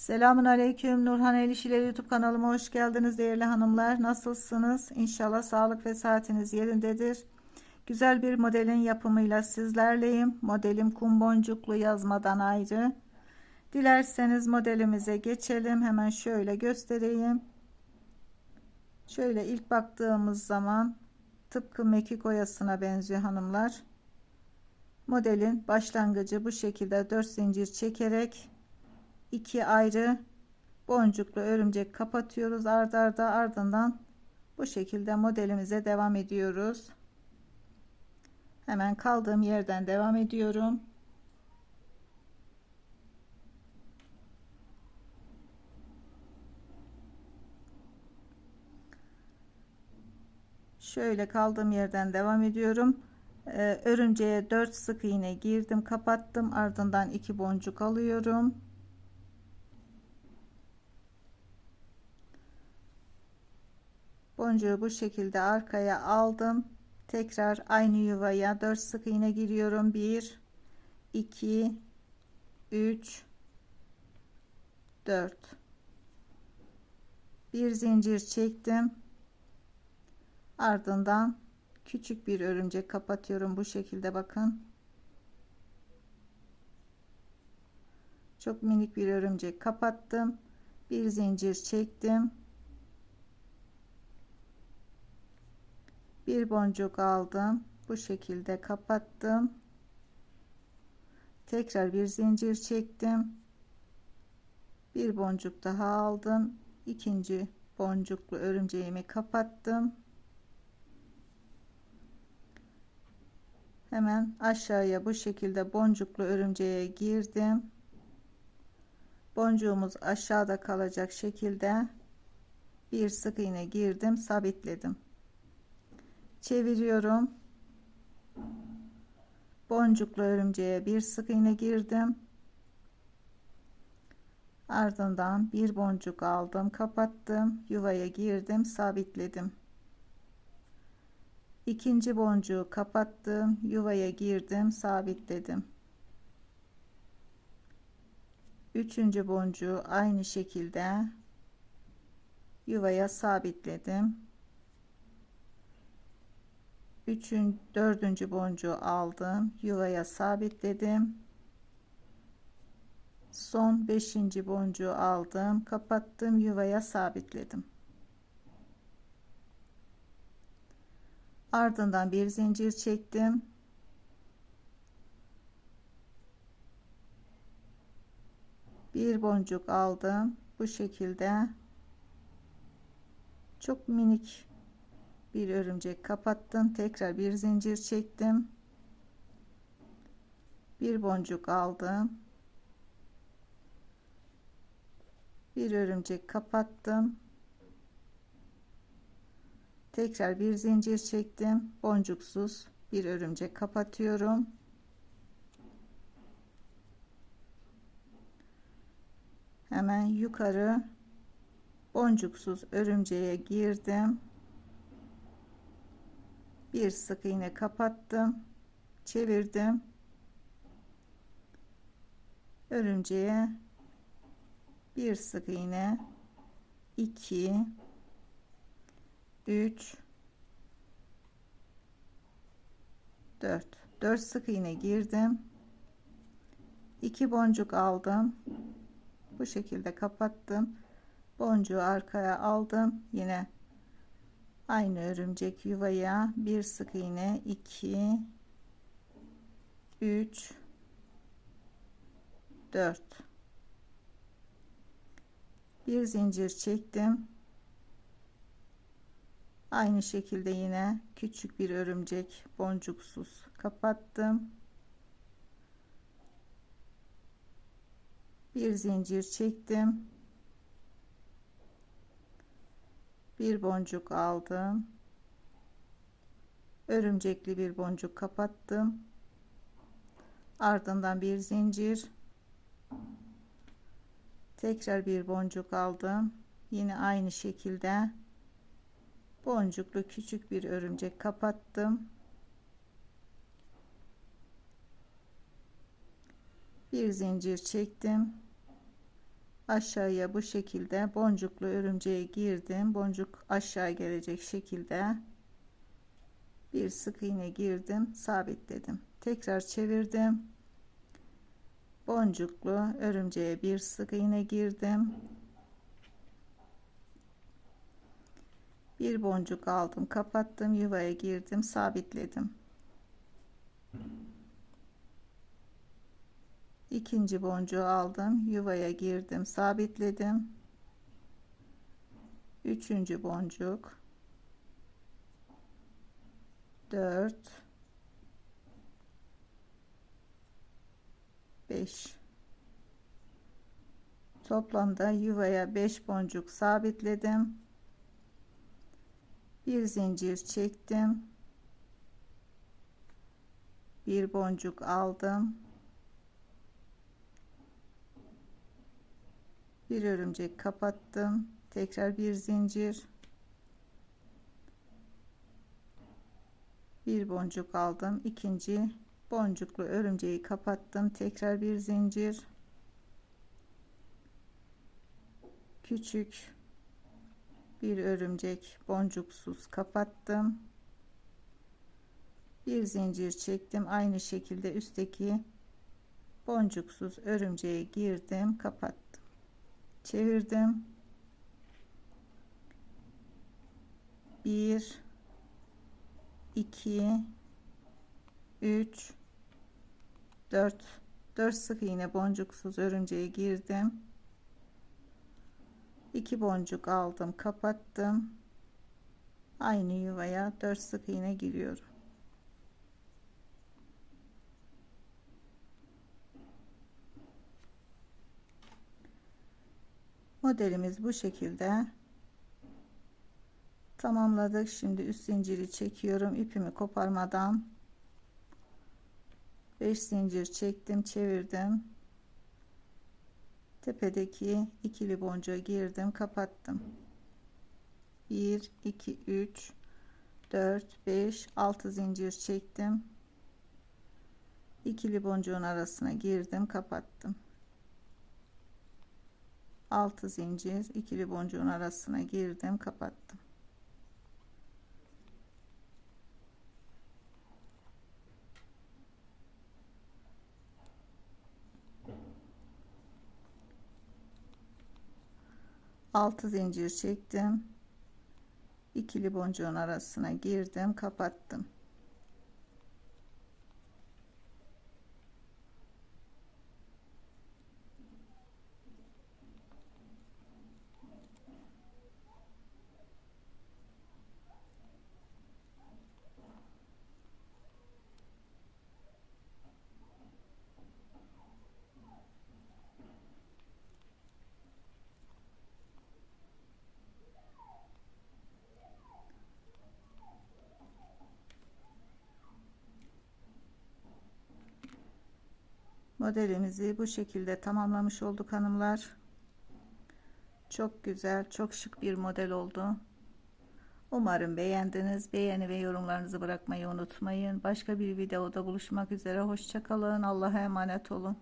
Selamun Aleyküm Nurhan El İşileri YouTube kanalıma hoş geldiniz değerli hanımlar. Nasılsınız? İnşallah sağlık ve saatiniz yerindedir. Güzel bir modelin yapımıyla sizlerleyim. Modelim kum boncuklu yazmadan ayrı. Dilerseniz modelimize geçelim. Hemen şöyle göstereyim. Şöyle ilk baktığımız zaman tıpkı mekik oyasına benziyor hanımlar. Modelin başlangıcı bu şekilde 4 zincir çekerek iki ayrı boncuklu örümcek kapatıyoruz. Ard arda ardından bu şekilde modelimize devam ediyoruz. Hemen kaldığım yerden devam ediyorum. Şöyle kaldığım yerden devam ediyorum. Ee, örümceğe 4 sık iğne girdim kapattım. Ardından iki boncuk alıyorum boncuğu bu şekilde arkaya aldım. Tekrar aynı yuvaya 4 sık iğne giriyorum. 1 2 3 4 bir zincir çektim. Ardından küçük bir örümcek kapatıyorum bu şekilde bakın. Çok minik bir örümcek kapattım. Bir zincir çektim bir boncuk aldım. Bu şekilde kapattım. Tekrar bir zincir çektim. Bir boncuk daha aldım. İkinci boncuklu örümceğimi kapattım. Hemen aşağıya bu şekilde boncuklu örümceğe girdim. Boncuğumuz aşağıda kalacak şekilde bir sık iğne girdim sabitledim çeviriyorum. Boncuklu örümceğe bir sık iğne girdim. Ardından bir boncuk aldım kapattım yuvaya girdim sabitledim. İkinci boncuğu kapattım yuvaya girdim sabitledim. Üçüncü boncuğu aynı şekilde yuvaya sabitledim üçün dördüncü boncuğu aldım. Yuvaya sabitledim. Son beşinci boncuğu aldım. Kapattım yuvaya sabitledim. Ardından bir zincir çektim. Bir boncuk aldım. Bu şekilde. Çok minik bir örümcek kapattım tekrar bir zincir çektim. Bir boncuk aldım. Bir örümcek kapattım. Tekrar bir zincir çektim. Boncuksuz bir örümcek kapatıyorum. Hemen yukarı boncuksuz örümceğe girdim bir sık iğne kapattım çevirdim. Örümceğe bir sık iğne 2 3 4 4 sık iğne girdim. 2 boncuk aldım. Bu şekilde kapattım. Boncuğu arkaya aldım. Yine aynı örümcek yuvaya bir sık iğne 2 3 4 bir zincir çektim. Aynı şekilde yine küçük bir örümcek boncuksuz kapattım. Bir zincir çektim bir boncuk aldım. Örümcekli bir boncuk kapattım. Ardından bir zincir. Tekrar bir boncuk aldım. Yine aynı şekilde. Boncuklu küçük bir örümcek kapattım. Bir zincir çektim aşağıya bu şekilde boncuklu örümceğe girdim. Boncuk aşağı gelecek şekilde bir sık iğne girdim sabitledim. Tekrar çevirdim. Boncuklu örümceğe bir sık iğne girdim. Bir boncuk aldım kapattım yuvaya girdim sabitledim ikinci boncuğu aldım yuvaya girdim sabitledim. Üçüncü boncuk. 4 5 toplamda yuvaya 5 boncuk sabitledim. Bir zincir çektim. Bir boncuk aldım bir örümcek kapattım. Tekrar bir zincir. Bir boncuk aldım. İkinci boncuklu örümceği kapattım. Tekrar bir zincir. Küçük bir örümcek boncuksuz kapattım. Bir zincir çektim. Aynı şekilde üstteki boncuksuz örümceğe girdim. Kapattım çevirdim. 1 2 3 4 4 sık iğne boncuksuz örümceğe girdim. 2 boncuk aldım kapattım. Aynı yuvaya 4 sık iğne giriyorum modelimiz bu şekilde. Tamamladık. Şimdi üst zinciri çekiyorum. İpimi koparmadan. 5 zincir çektim çevirdim. Tepedeki ikili boncuğa girdim kapattım. 1 2 3 4 5 6 zincir çektim. İkili boncuğun arasına girdim kapattım 6 zincir ikili boncuğun arasına girdim kapattım. Altı zincir çektim. İkili boncuğun arasına girdim kapattım modelimizi bu şekilde tamamlamış olduk hanımlar. Çok güzel çok şık bir model oldu. Umarım beğendiniz. Beğeni ve yorumlarınızı bırakmayı unutmayın. Başka bir videoda buluşmak üzere. Hoşçakalın allah'a emanet olun